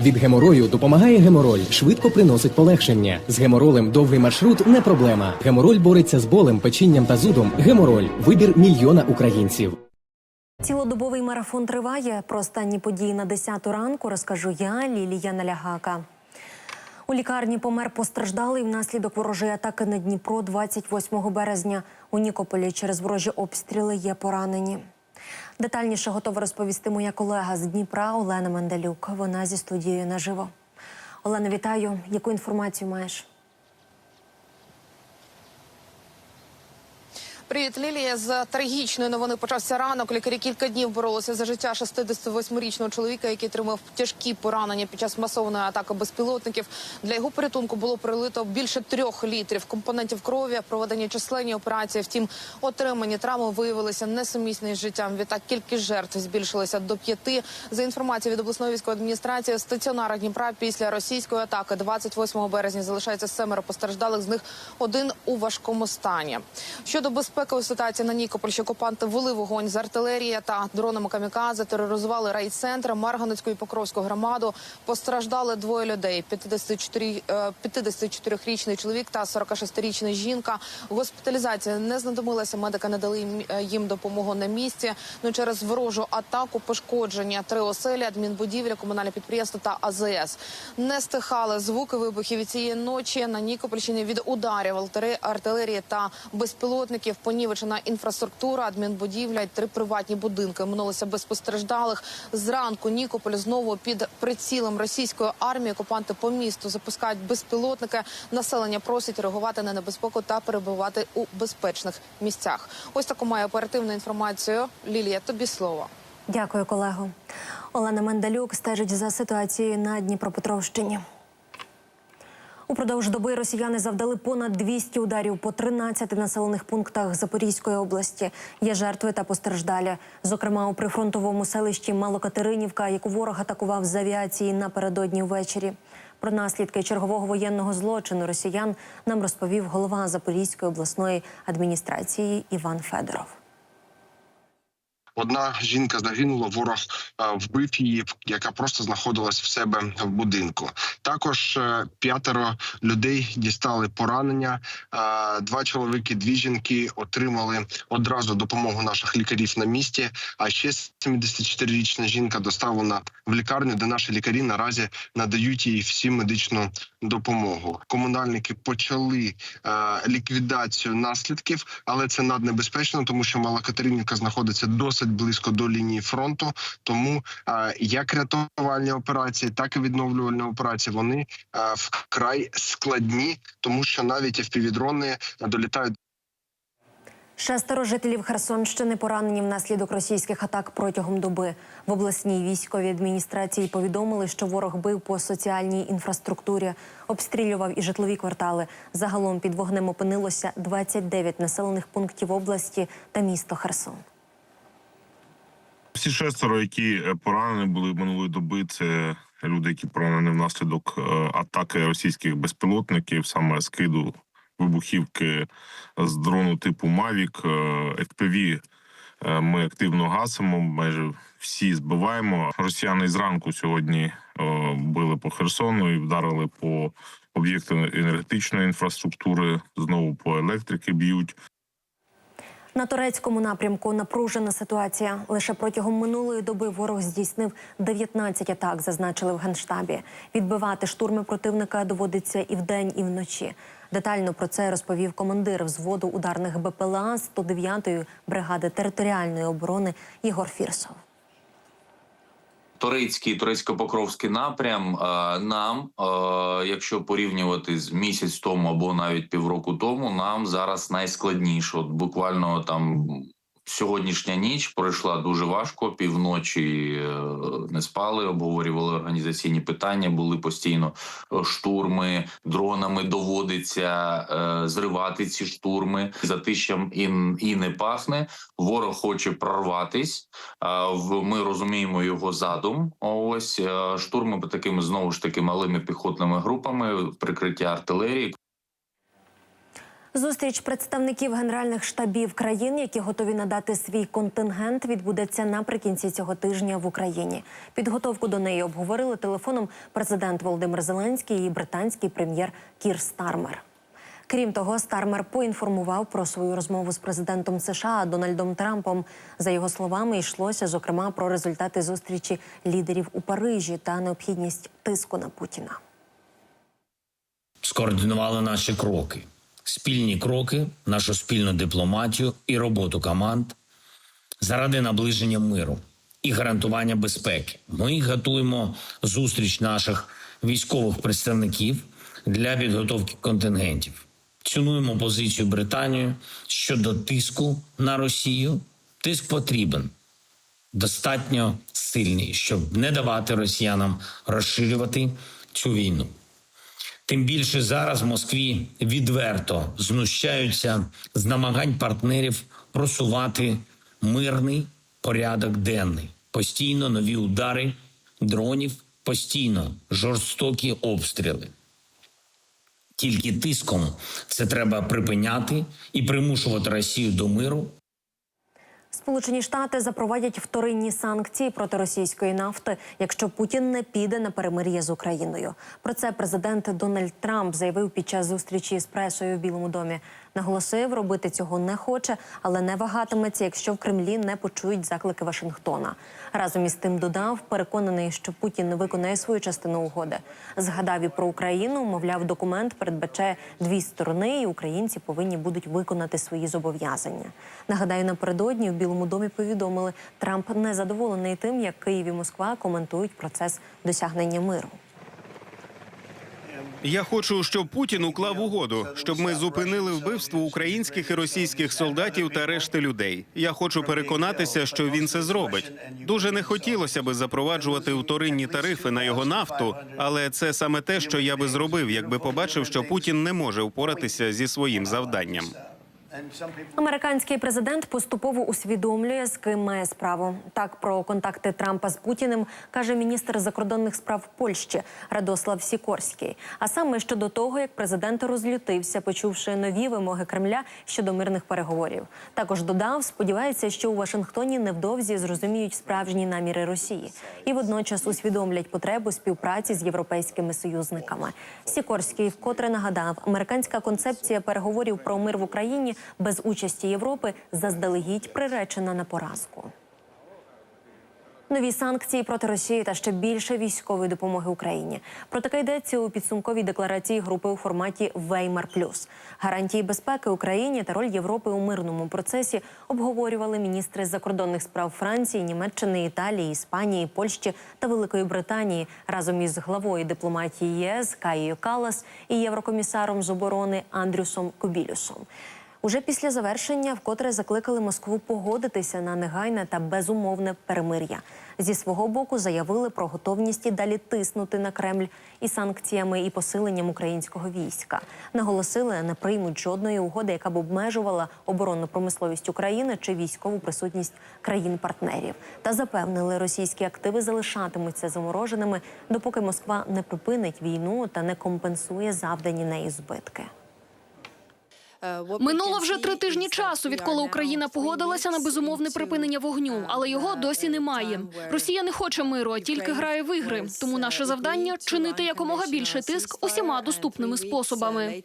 Від геморою допомагає гемороль, швидко приносить полегшення. З геморолем довгий маршрут не проблема. Гемороль бореться з болем, печінням та зудом. Гемороль вибір мільйона українців. Цілодобовий марафон триває. Про останні події на 10 ранку розкажу я, Лілія Налягака. У лікарні помер постраждалий внаслідок ворожої атаки на Дніпро 28 березня. У Нікополі через ворожі обстріли є поранені. Детальніше готова розповісти моя колега з Дніпра Олена Мандалюк. Вона зі студією наживо. Олена, вітаю. Яку інформацію маєш? Привіт, Лілія. З трагічної новини почався ранок. Лікарі кілька днів боролися за життя 68-річного чоловіка, який отримав тяжкі поранення під час масованої атаки безпілотників. Для його порятунку було прилито більше трьох літрів компонентів крові, проведені численні операції. Втім, отримані травми виявилися несумісні з життям. Відтак кількість жертв збільшилася до п'яти. За інформацією від обласної військової адміністрації, стаціонара Дніпра після російської атаки 28 березня залишається семеро постраждалих. З них один у важкому стані. Щодо безпекової ситуації на Нікопольщі, окупанти вели вогонь з артилерії та дронами камікадзе, тероризували райцентр, Марганецьку і Покровську громаду. Постраждали двоє людей: 54, е, 54-річний чоловік та 46-річна жінка. Госпіталізація не знадобилася. Медики не дали їм- е, їм допомогу на місці. Ну через ворожу атаку пошкодження три оселі, адмінбудівля, комунальне підприємство та АЗС. Не стихали звуки вибухів цієї ночі на Нікопольщині від ударів артилерії та безпілотників. Понівечена інфраструктура, адмінбудівля й три приватні будинки. Минулося без постраждалих. Зранку Нікополь знову під прицілом російської армії. Окупанти по місту запускають безпілотники. Населення просить реагувати на небезпеку та перебувати у безпечних місцях. Ось таку має оперативну інформацію. Лілія, тобі слово. Дякую, колего. Олена Мендалюк стежить за ситуацією на Дніпропетровщині. Упродовж доби росіяни завдали понад 200 ударів по 13 населених пунктах Запорізької області. Є жертви та постраждалі. Зокрема, у прифронтовому селищі Малокатеринівка, яку ворог атакував з авіації напередодні ввечері. Про наслідки чергового воєнного злочину росіян нам розповів голова Запорізької обласної адміністрації Іван Федоров. Одна жінка загинула, ворог е, вбив її, яка просто знаходилась в себе в будинку. Також е, п'ятеро людей дістали поранення. Е, Два чоловіки, дві жінки отримали одразу допомогу наших лікарів на місці. А ще 74-річна жінка доставлена в лікарню, де наші лікарі наразі надають їй всі медичну допомогу. Комунальники почали ліквідацію наслідків, але це наднебезпечно, тому що Мала Катеринівка знаходиться досить близько до лінії фронту. Тому е, як рятувальні операції, так і відновлювальні операції вони е, вкрай складні, тому що навіть FPV-дрони долітають Шестеро жителів Херсонщини поранені внаслідок російських атак протягом доби. В обласній військовій адміністрації повідомили, що ворог бив по соціальній інфраструктурі, обстрілював і житлові квартали. Загалом під вогнем опинилося 29 населених пунктів області та місто Херсон. Всі шестеро, які е, поранені були минулої доби, це люди, які поранені внаслідок е, атаки російських безпілотників, саме скиду вибухівки з дрону типу Мавік, FPV е, Ми активно гасимо, майже всі збиваємо. Росіяни зранку сьогодні били по Херсону і вдарили по об'єкту енергетичної інфраструктури. Знову по електрики б'ють. На турецькому напрямку напружена ситуація. Лише протягом минулої доби ворог здійснив 19 атак, зазначили в генштабі. Відбивати штурми противника доводиться і вдень, і вночі. Детально про це розповів командир взводу ударних БПЛА 109-ї бригади територіальної оборони Ігор Фірсов. Турецький турецько-покровський напрям е, нам, е, якщо порівнювати з місяць тому або навіть півроку тому, нам зараз найскладніше. От буквально там сьогоднішня ніч пройшла дуже важко. Півночі е, не спали, обговорювали організаційні питання. Були постійно е, штурми дронами. Доводиться е, зривати ці штурми. Затищем і, і не пахне. Ворог хоче прорватись. Ми розуміємо його задум. Ось штурми такими знову ж таки малими піхотними групами, прикриття артилерії. Зустріч представників генеральних штабів країн, які готові надати свій контингент, відбудеться наприкінці цього тижня в Україні. Підготовку до неї обговорили телефоном президент Володимир Зеленський і британський прем'єр Кір Стармер. Крім того, Стармер поінформував про свою розмову з президентом США Дональдом Трампом. За його словами, йшлося зокрема про результати зустрічі лідерів у Парижі та необхідність тиску на Путіна. скоординували наші кроки, спільні кроки, нашу спільну дипломатію і роботу команд заради наближення миру і гарантування безпеки. Ми готуємо зустріч наших військових представників для підготовки контингентів. Цінуємо позицію Британії щодо тиску на Росію. Тиск потрібен достатньо сильний, щоб не давати росіянам розширювати цю війну. Тим більше зараз в Москві відверто знущаються з намагань партнерів просувати мирний порядок денний, постійно нові удари дронів, постійно жорстокі обстріли. Тільки тиском це треба припиняти і примушувати Росію до миру Сполучені Штати запровадять вторинні санкції проти російської нафти, якщо Путін не піде на перемир'я з Україною. Про це президент Дональд Трамп заявив під час зустрічі з пресою в Білому домі. Наголосив, робити цього не хоче, але не вагатиметься, якщо в Кремлі не почують заклики Вашингтона. Разом із тим додав, переконаний, що Путін не виконає свою частину угоди. Згадав і про Україну. Мовляв, документ передбачає дві сторони, і українці повинні будуть виконати свої зобов'язання. Нагадаю, напередодні в Білому домі повідомили, Трамп не задоволений тим, як Київ і Москва коментують процес досягнення миру. Я хочу, щоб Путін уклав угоду, щоб ми зупинили вбивство українських і російських солдатів та решти людей. Я хочу переконатися, що він це зробить. Дуже не хотілося би запроваджувати вторинні тарифи на його нафту, але це саме те, що я би зробив, якби побачив, що Путін не може впоратися зі своїм завданням. Американський президент поступово усвідомлює, з ким має справу. Так про контакти Трампа з Путіним каже міністр закордонних справ Польщі Радослав Сікорський. А саме щодо того, як президент розлютився, почувши нові вимоги Кремля щодо мирних переговорів. Також додав, сподівається, що у Вашингтоні невдовзі зрозуміють справжні наміри Росії і водночас усвідомлять потребу співпраці з європейськими союзниками. Сікорський вкотре нагадав, американська концепція переговорів про мир в Україні без участі Європи заздалегідь приречена на поразку. Нові санкції проти Росії та ще більше військової допомоги Україні. Про таке йдеться у підсумковій декларації групи у форматі Веймар Плюс. Гарантії безпеки Україні та роль Європи у мирному процесі обговорювали міністри закордонних справ Франції, Німеччини, Італії, Іспанії, Польщі та Великої Британії разом із главою дипломатії ЄС Каєю Калас і єврокомісаром з оборони Андрюсом Кобілюсом. Уже після завершення вкотре закликали Москву погодитися на негайне та безумовне перемир'я. Зі свого боку заявили про готовність і далі тиснути на Кремль і санкціями і посиленням українського війська. Наголосили, не приймуть жодної угоди, яка б обмежувала оборонну промисловість України чи військову присутність країн-партнерів. Та запевнили, російські активи залишатимуться замороженими, допоки Москва не припинить війну та не компенсує завдані неї збитки. Минуло вже три тижні часу, відколи Україна погодилася на безумовне припинення вогню, але його досі немає. Росія не хоче миру, а тільки грає в ігри. Тому наше завдання чинити якомога більше тиск усіма доступними способами.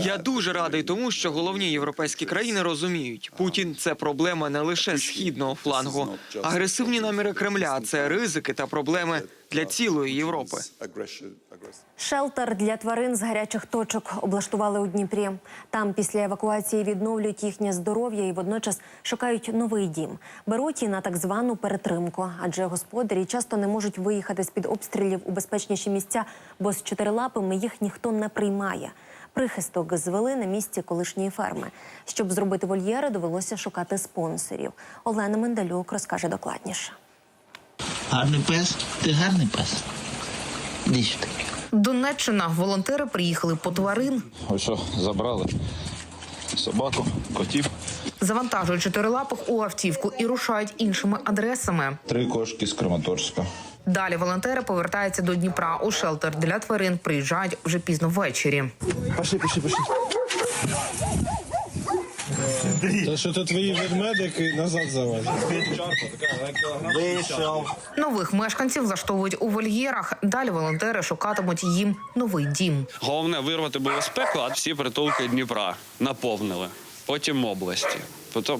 Я дуже радий тому, що головні європейські країни розуміють, Путін це проблема не лише східного флангу. Агресивні наміри Кремля це ризики та проблеми для цілої Європи. Шелтер для тварин з гарячих точок облаштували у Дніпрі. Там після евакуації відновлюють їхнє здоров'я і водночас шукають новий дім. Беруть і на так звану перетримку, адже господарі часто не можуть виїхати з під обстрілів у безпечніші місця, бо з чотирилапими їх ніхто не приймає. Прихисток звели на місці колишньої ферми. Щоб зробити вольєри, довелося шукати спонсорів. Олена Мендалюк розкаже докладніше. Гарний пес, ти гарний пес. Сюди. Донеччина волонтери приїхали по тварин, Ось що, забрали собаку, котів. завантажують чотирилапих у автівку і рушають іншими адресами. Три кошки з Краматорська. Далі волонтери повертаються до Дніпра. У шелтер для тварин приїжджають вже пізно ввечері. Пошли, пошли, пошли. Та що то твої ведмедики назад завозять? Нових мешканців влаштовують у вольєрах. Далі волонтери шукатимуть їм новий дім. Головне вирвати було з пекла, а всі притулки Дніпра наповнили. Потім області.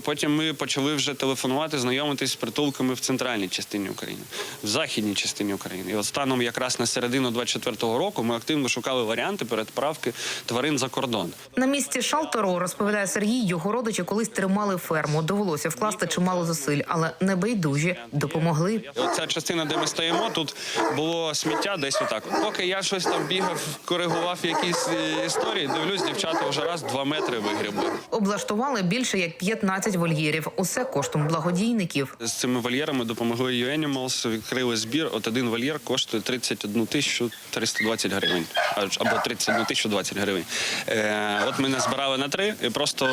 Потім ми почали вже телефонувати, знайомитись з притулками в центральній частині України, в західній частині України. І от станом якраз на середину 24-го року ми активно шукали варіанти передправки тварин за кордон. На місці шалтеру розповідає Сергій. Його родичі колись тримали ферму. Довелося вкласти чимало зусиль, але небайдужі допомогли. Оця частина, де ми стоїмо, тут було сміття десь отак. Поки я щось там бігав, коригував якісь е, історії, дивлюсь, дівчата вже раз два метри вигрібли. Облаштували більше як 15 вольєрів. Усе коштом благодійників. З цими вольєрами допомогли U-Animals, відкрили збір. От один вольєр коштує 31 тисячу 320 гривень, або 31 тисячу 20 гривень. Е, от ми назбирали на три, і просто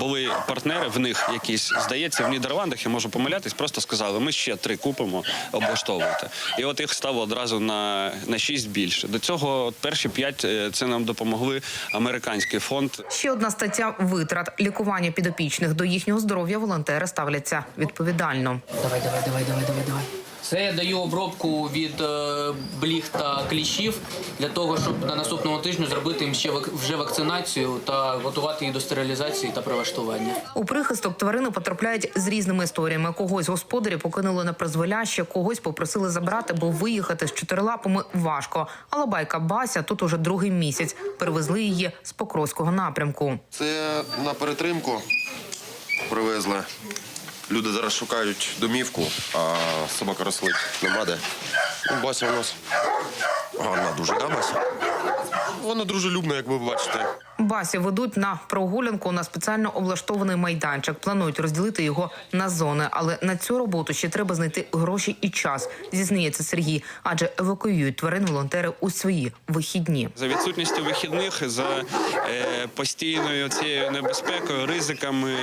були партнери в них якісь, здається, в Нідерландах, я можу помилятись, просто сказали, ми ще три купимо, облаштовуйте. І от їх стало одразу на, на шість більше. До цього от перші п'ять е, це нам допомогли американський фонд Ще одна стаття витрат лікування підопічних до їхнього здоров'я волонтери ставляться відповідально. Давай, давай, давай, давай, давай, давай. Це я даю обробку від е, бліг та кліщів для того, щоб на наступному тижню зробити їм ще вже вакцинацію та готувати їх до стерилізації та прилаштування. У прихисток тварини потрапляють з різними історіями. Когось господарі покинули на призволяще, когось попросили забрати, бо виїхати з чотирилапами важко. Але байка Бася тут уже другий місяць. Перевезли її з Покровського напрямку. Це на перетримку привезли. Люди зараз шукають домівку, а собака рослить нема де. Ну, Бася у нас гарна дуже, да, Бася? Вона дружелюбна, як ви бачите. Басі ведуть на прогулянку на спеціально облаштований майданчик. Планують розділити його на зони, але на цю роботу ще треба знайти гроші і час. Зізнається Сергій, адже евакуюють тварин волонтери у свої вихідні. За відсутністю вихідних, за е, постійною цією небезпекою, ризиками,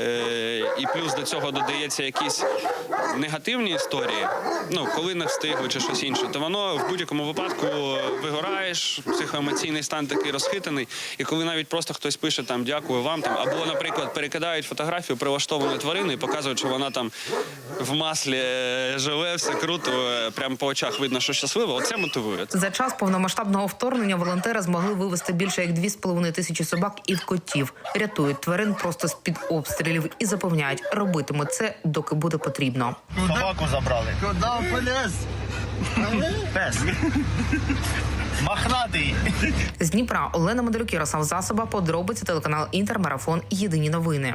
е, і плюс до цього додається якісь негативні історії. Ну, коли не встигли чи щось інше, то воно в будь-якому випадку вигораєш, психоемоційний стан такий розхитаний. І коли навіть просто хтось пише там дякую вам там, або, наприклад, перекидають фотографію прилаштованої тварини і показують, що вона там в маслі е, живе, все круто, е, прямо по очах видно, що щаслива. Оце мотивує. За час повномасштабного вторгнення волонтери змогли вивезти більше як 2,5 тисячі собак і котів. Рятують тварин просто з під обстрілів і запевняють, робитимуть це, доки буде потрібно. Собаку забрали. Куди полез? Пес. Мохнатий. З Дніпра Олена Медалюк, Ярослав Засоба, подробиці телеканал Інтермарафон. Єдині новини.